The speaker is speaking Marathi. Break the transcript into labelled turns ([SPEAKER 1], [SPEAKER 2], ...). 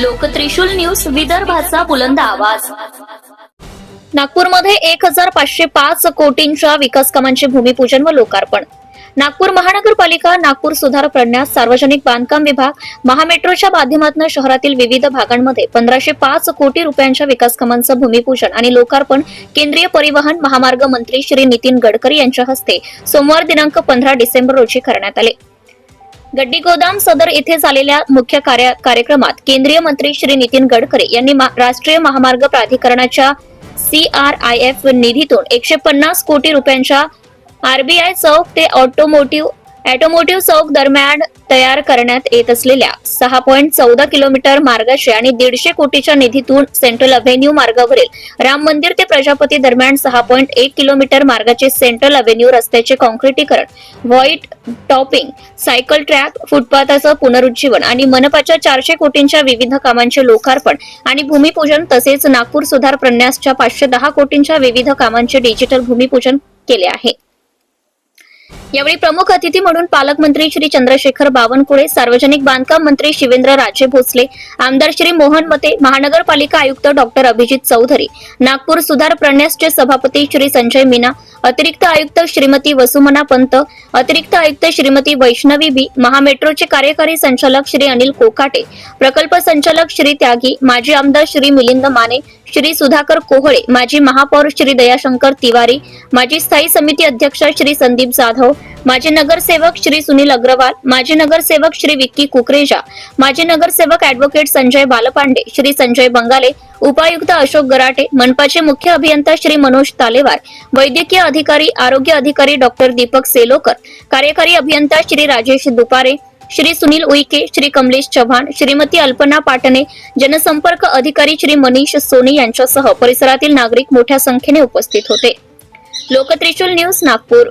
[SPEAKER 1] लोकत्रिशूल न्यूज विदर्भाचा बुलंद आवाज नागपूरमध्ये एक हजार पाचशे पाच कोटींच्या विकास कामांचे भूमिपूजन व लोकार्पण नागपूर महानगरपालिका नागपूर सुधार प्रण्यास सार्वजनिक बांधकाम विभाग महामेट्रोच्या माध्यमातून शहरातील विविध भागांमध्ये पंधराशे पाच कोटी रुपयांच्या विकास कामांचं भूमिपूजन आणि लोकार्पण केंद्रीय परिवहन महामार्ग मंत्री श्री नितीन गडकरी यांच्या हस्ते सोमवार दिनांक पंधरा डिसेंबर रोजी करण्यात आले गड्डी गोदाम सदर येथे झालेल्या मुख्य कार्यक्रमात केंद्रीय मंत्री श्री नितीन गडकरी यांनी राष्ट्रीय महामार्ग प्राधिकरणाच्या सी आर आय एफ निधीतून एकशे पन्नास कोटी रुपयांच्या आरबीआय चौक ते ऑटोमोटिव्ह ऑटोमोटिव्ह चौक दरम्यान तयार करण्यात येत असलेल्या सहा पॉईंट चौदा किलोमीटर मार्गाचे आणि दीडशे कोटीच्या निधीतून सेंट्रल अव्हेन्यू मार्गावरील राम मंदिर ते प्रजापती दरम्यान सहा पॉईंट एक किलोमीटर मार्गाचे सेंट्रल अव्हेन्यू रस्त्याचे कॉन्क्रिटीकरण व्हाईट टॉपिंग सायकल ट्रॅक फुटपाथाचं पुनरुज्जीवन आणि मनपाच्या चारशे कोटींच्या विविध कामांचे लोकार्पण आणि भूमिपूजन तसेच नागपूर सुधार प्रन्यासच्या पाचशे दहा कोटींच्या विविध कामांचे डिजिटल भूमिपूजन केले आहे यावेळी प्रमुख अतिथी म्हणून पालकमंत्री श्री चंद्रशेखर बावनकुळे सार्वजनिक बांधकाम मंत्री शिवेंद्र राजे भोसले आमदार श्री मोहन मते महानगरपालिका आयुक्त डॉक्टर अभिजित चौधरी नागपूर सुधार चे सभापती श्री संजय मीना अतिरिक्त आयुक्त श्रीमती वसुमना पंत अतिरिक्त आयुक्त श्रीमती वैष्णवी बी महामेट्रोचे कार्यकारी संचालक श्री अनिल कोकाटे प्रकल्प संचालक श्री त्यागी माजी आमदार श्री मिलिंद माने श्री सुधाकर कोहळे माजी महापौर श्री दयाशंकर तिवारी माजी स्थायी समिती अध्यक्ष श्री संदीप जाधव माजी नगरसेवक श्री सुनील अग्रवाल माजी नगरसेवक श्री विक्की कुकरेजा माजी नगरसेवक अॅडव्होकेट संजय बालपांडे श्री संजय बंगाले उपायुक्त अशोक गराटे मनपाचे मुख्य अभियंता श्री मनोज तालेवार वैद्यकीय अधिकारी आरोग्य अधिकारी डॉक्टर दीपक सेलोकर कार्यकारी अभियंता श्री राजेश दुपारे श्री सुनील उईके श्री कमलेश चव्हाण श्रीमती अल्पना पाटणे जनसंपर्क अधिकारी श्री मनीष सोनी यांच्यासह परिसरातील नागरिक मोठ्या संख्येने उपस्थित होते लोकत्रिशूल न्यूज नागपूर